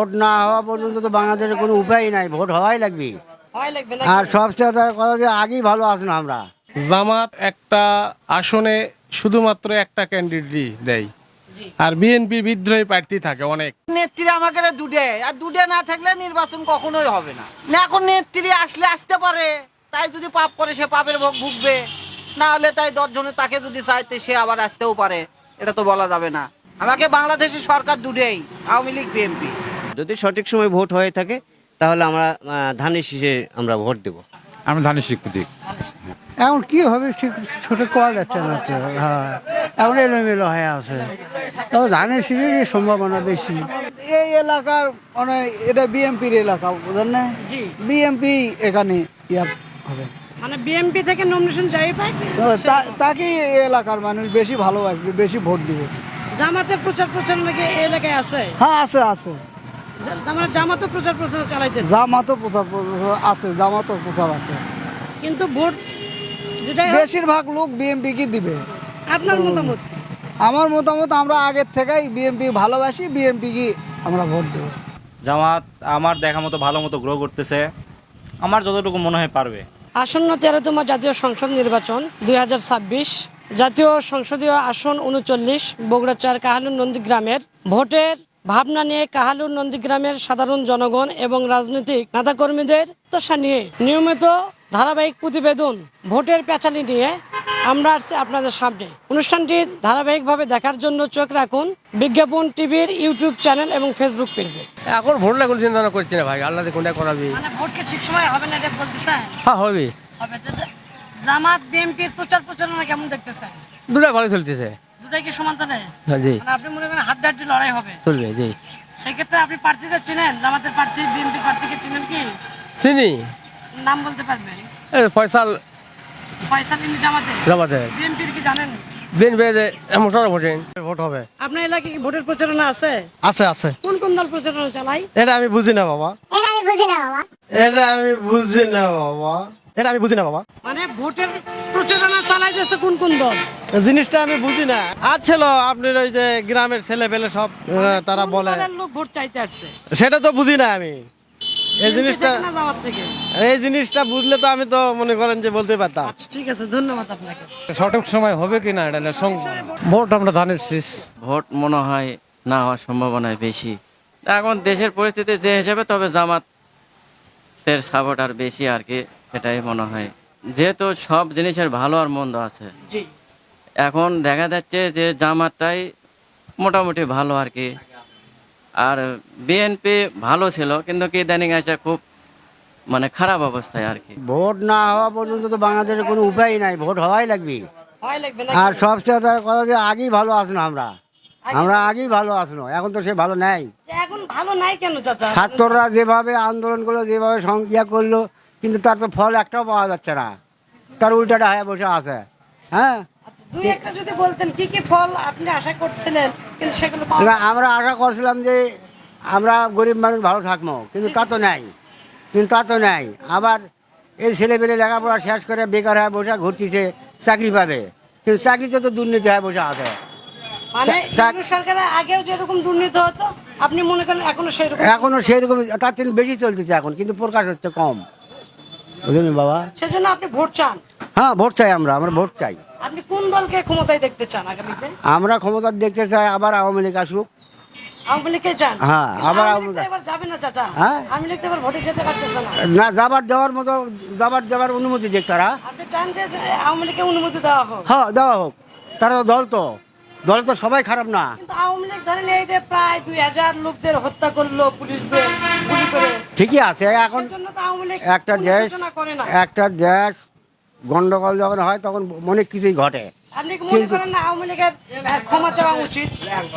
Vote না হওয়া পর্যন্ত তো বাংলাদেশের কোনো উপায় নাই ভোট হওয়াই লাগবে। হয় আর সবচেয়ে কথা যে আগেই ভালো আসুন আমরা। জামাত একটা আসনে শুধুমাত্র একটা ক্যান্ডিডেটই দেয়। আর বিএনপি বিদ্রোহী প্রার্থী থাকে অনেক। নেত্রী আমাকে দুটে আর দুটে না থাকলে নির্বাচন কখনোই হবে না। না এখন নেত্রী আসলে আসতে পারে তাই যদি পাপ করে সে পাপের ভোগ ভুগবে। না হলে তাই দশজনে তাকে যদি চাইতে সে আবার আসতেও পারে এটা তো বলা যাবে না। আমাকে বাংলাদেশের সরকার দুটেই আওয়ামী লীগ বিএনপি যদি সঠিক সময় ভোট হয়ে থাকে তাহলে আমরা ধানের শীষে আমরা ভোট দেব। আমরা ধানের স্বীকৃতি এখন কি হবে ঠিক ছোট করা যাচ্ছে না তো হ্যাঁ। এখন এলোমেলো হয়ে আছে। তবে ধানের শীষেরই সম্ভাবনা বেশি। এই এলাকার মানে এটা বিএমপির এলাকা বুঝলেন না? জি। বিএমপি এখানে ইয়া হবে। মানে বিএমপি থেকে নমিনেশন যাই পায় তো তা- তাকেই এই এলাকার মানুষ বেশি ভালোবাসবে বেশি ভোট দিবে। জামাতের প্রচার প্রচার কি এই এলাকায় আছে? হ্যাঁ আছে আছে। মানে জামাতও প্রচার প্রচার চালাইতেছে। জামাতও প্রচার প্রচার আছে জামাতও প্রচার আছে। কিন্তু ভোট বেশিরভাগ লোক বিএমপি কি দিবে। আপনার মতামত? আমার মতামত আমরা আগের থেকেই বিএমপি ভালোবাসি বিএমপি কি আমরা ভোট দেবো। জামাত আমার দেখা মতো ভালো মতো গ্রো করতেছে। আমার যতটুকু মনে হয় পারবে। আসন্ন তেরোতম জাতীয় সংসদ নির্বাচন দুই হাজার ছাব্বিশ জাতীয় সংসদীয় আসন উনচল্লিশ বগুড়া চার বগুড়াচার নন্দী গ্রামের ভোটের ভাবনা নিয়ে কাহালুর নন্দীগ্রামের সাধারণ জনগণ এবং রাজনৈতিক নেতাকর্মীদের প্রত্যাশা নিয়ে নিয়মিত ধারাবাহিক প্রতিবেদন ভোটের পেঁচালি নিয়ে আমরা আসছি আপনাদের সামনে। অনুষ্ঠানটি ধারাবাহিকভাবে দেখার জন্য চোখ রাখুন বিজ্ঞাপন টিভির ইউটিউব চ্যানেল এবং ফেসবুক পেজে। এখন ভোট লাগুন চিন্তা করছি না ভাই আল্লাহ কোনটা করাবি? মানে ভোটকে ঠিক সময় হবে না এটা বলতে চান হ্যাঁ হবে। হবে জামাত বিএনপির প্রচার প্রচারণা কেমন দেখতে চান দুটা ভালো চলতেছে। দুটাই কি সমান তালে হ্যাঁ, জি। মানে আপনি মনে করেন হাড্ডাহাড্ডি লড়াই হবে। চলবে জি। সেক্ষেত্রে আপনি প্রার্থীদের চিনেন? জামাতের প্রার্থী বিএনপি প্রার্থীকে চিনেন কি? চিনি। নাম বলতে পারবেন? এই ফয়সাল পয়সা জামাতে। জামাতে। বিএনপির কি জানেন? মোশারফ হোসেন। ভোট হবে। আপনার এলাকায় কি ভোটের প্রচারণা আছে? আছে আছে। কোন কোন দল প্রচারণা চালায়? এটা আমি বুঝি না বাবা। এটা আমি বুঝি না বাবা। এটা আমি বুঝি না বাবা। মানে ভোটের প্রচারণা চালাইতেছে কোন কোন দল? জিনিসটা আমি বুঝি না। আচ্ছিল আপনার ওই যে গ্রামের ছেলে পেলে সব তারা কোন বলে। লোক ভোট চাইতে আসছে? সেটা তো বুঝি না আমি। এই জিনিসটা জামাত এই জিনিসটা বুঝলে তো আমি তো মনে করেন যে বলতে পারতাম। আচ্ছা ঠিক আছে ধন্যবাদ আপনাকে। সঠিক সময় হবে কি না এটা ভোট আমরা ধানের শীষ। ভোট মনে হয় না হওয়ার সম্ভাবনাই বেশি। এখন দেশের পরিস্থিতি যে হিসেবে তবে জামাতের সাপোর্টার বেশি আর কি সেটাই মনে হয়। যেহেতু সব জিনিসের ভালো আর মন্দ আছে। এখন দেখা যাচ্ছে যে জামাতটাই মোটামুটি ভালো আর কি। আর বিএনপি ভালো ছিল কিন্তু কি ইদানিং আছে খুব মানে খারাপ অবস্থায় আর কি। ভোট না হওয়া পর্যন্ত তো বাংলাদেশের কোনো উপায় নাই ভোট হওয়াই লাগবে। হয় আর সবচেয়ে তার কথা যে আগেই ভালো আসুন আমরা। আমরা আগেই ভালো আসুন এখন তো সে ভালো নেই। এখন ভালো নাই কেন ছাত্ররা যেভাবে আন্দোলন করল যেভাবে সংখ্যা করল কিন্তু তার তো ফল একটাও পাওয়া যাচ্ছে না। তার উল্টাটা হয়ে বসে আছে। হ্যাঁ? দুই একটা যদি বলতেন কি কি ফল আপনি আশা করছিলেন? কিন্তু সেগুলো না আমরা আশা করছিলাম যে আমরা গরিব মানুষ ভালো থাকব কিন্তু তা তো নাই। কিন্তু তা তো নাই। আবার এই ছেলে পেলে লেখাপড়া শেষ করে বেকার হয়ে বসে ঘুরতেছে চাকরি পাবে। কিন্তু চাকরিতে তো দুর্নীতি হয়ে বসে আছে। মানে সরকারের আগেও যেরকম দুর্নীতি হতো আপনি মনে করেন এখনও সেরকম? এখনও সেরকম তার থেকে বেশি চলতেছে এখন কিন্তু প্রকাশ হচ্ছে কম। বুঝলেন বাবা। সেজন্য আপনি ভোট চান। হ্যাঁ ভোট চাই আমরা আমরা ভোট চাই। আপনি কোন দলকে ক্ষমতায় দেখতে চান আগামীতে আমরা ক্ষমতা দেখতে চাই আবার আওয়ামী লীগ আসুক। আওয়ামী লীগকে চান? হ্যাঁ, আবার আওয়ামী লীগ এবার যাবে না চাচা। হ্যাঁ? আওয়ামী লীগ তো এবার ভোটে যেতে পারতেছে না। না যাবার দেওয়ার মতো যাবার দেওয়ার অনুমতি তারা। আপনি চান যে যে আওয়ামী লীগকে অনুমতি দেওয়া হোক? হ্যাঁ দেওয়া হোক। তারা তো দল তো। দল তো সবাই খারাপ না। কিন্তু আওয়ামী লীগ ধরেন এই যে প্রায় দুই হাজার লোকদের হত্যা করল পুলিশদের গুলি করে। ঠিকই আছে এখন সেজন্য তো আওয়ামী লীগ একটা দেশ সূচনা করে না। একটা দেশ গন্ডগোল যখন হয় তখন অনেক কিছুই ঘটে। আপনি কি মনে করেন না আওয়ামী লীগের আহ, ক্ষমা চাওয়া উচিত?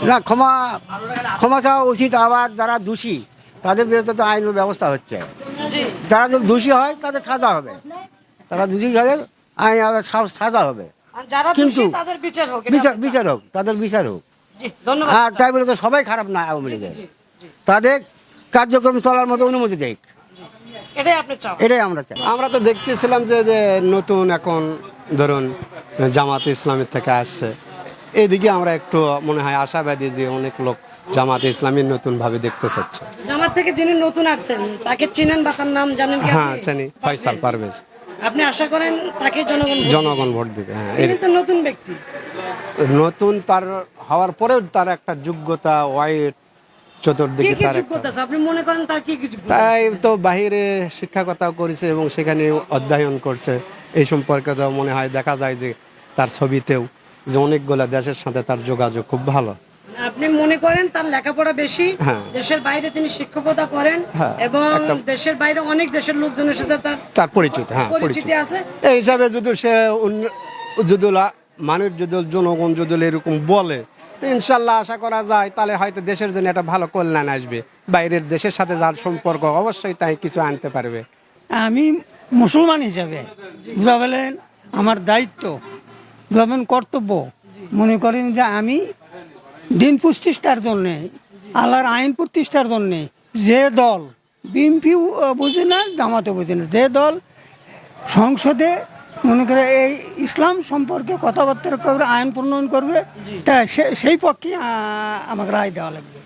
না ক্ষমা ক্ষমা চাওয়া উচিত আবার যারা দোষী তাদের বিরুদ্ধে তো আইনের ব্যবস্থা হচ্ছে। জি। যারা যদি দোষী হয় তাদের সাজা হবে। তারা দোষী হলে আইন সাজা হবে। কিন্তু- তাদের বিচার হোক বিচার বিচার হোক তাদের বিচার হোক। আর তাই বলে তো সবাই খারাপ না আওয়ামী লীগের। তাদের কার্যক্রম চলার মতো অনুমতি দেখ। এটাই আপনি চাও। এটাই আমরা চাই। আমরা তো দেখতেছিলাম যে যে নতুন এখন ধরুন জামাত ইসলামের থেকে আসছে। এইদিকে আমরা একটু মনে হয় আশাবাদী যে অনেক লোক জামাতে ইসলামী নতুনভাবে দেখতে চাচ্ছে। জামাত থেকে যিনি নতুন আসছেন তাকে চিনেন বা তার নাম জানেন হ্যাঁ? জানি। ফয়সাল পারভেজ। আপনি আশা করেন তাকে জনগণ জনগণ ভোট দিবে হ্যাঁ? তিনি তো নতুন ব্যক্তি। নতুন তার হওয়ার পরেও তার একটা যোগ্যতা ওয়াইট চতুর্দিকে তার আপনি মনে করেন তার কি কি যোগ্যতা? তাই তো বাহিরে শিক্ষকতাও করেছে এবং সেখানে অধ্যয়ন করছে। এই সম্পর্কে তো মনে হয় দেখা যায় যে তার ছবিতেও যে অনেকগুলো দেশের সাথে তার যোগাযোগ খুব ভালো। আপনি মনে করেন তার লেখাপড়া বেশি হ্যাঁ। দেশের বাইরে তিনি শিক্ষকতা করেন হ্যাঁ, এবং দেশের বাইরে অনেক দেশের লোকজনের সাথে তার তার পরিচিত হ্যাঁ পরিচিতি আছে। এই হিসাবে যদি সে যদি মানুষ যদি জনগণ যদি এরকম বলে তো ইনশাল্লাহ আশা করা যায় তাহলে হয়তো দেশের জন্য একটা ভালো কল্যাণ আসবে। বাইরের দেশের সাথে যার সম্পর্ক অবশ্যই তাই কিছু আনতে পারবে। আমি মুসলমান হিসাবে বুঝাবেন আমার দায়িত্ব বুঝাবেন কর্তব্য। মনে করেন যে আমি দিন প্রতিষ্ঠার জন্যে আল্লাহর আইন প্রতিষ্ঠার জন্যে যে দল বিএনপি বুঝে না জামাতে বুঝে না যে দল সংসদে মনে করে এই ইসলাম সম্পর্কে কথাবার্তা করবে আইন প্রণয়ন করবে তা সেই পক্ষে আমাকে রায় দেওয়া লাগবে।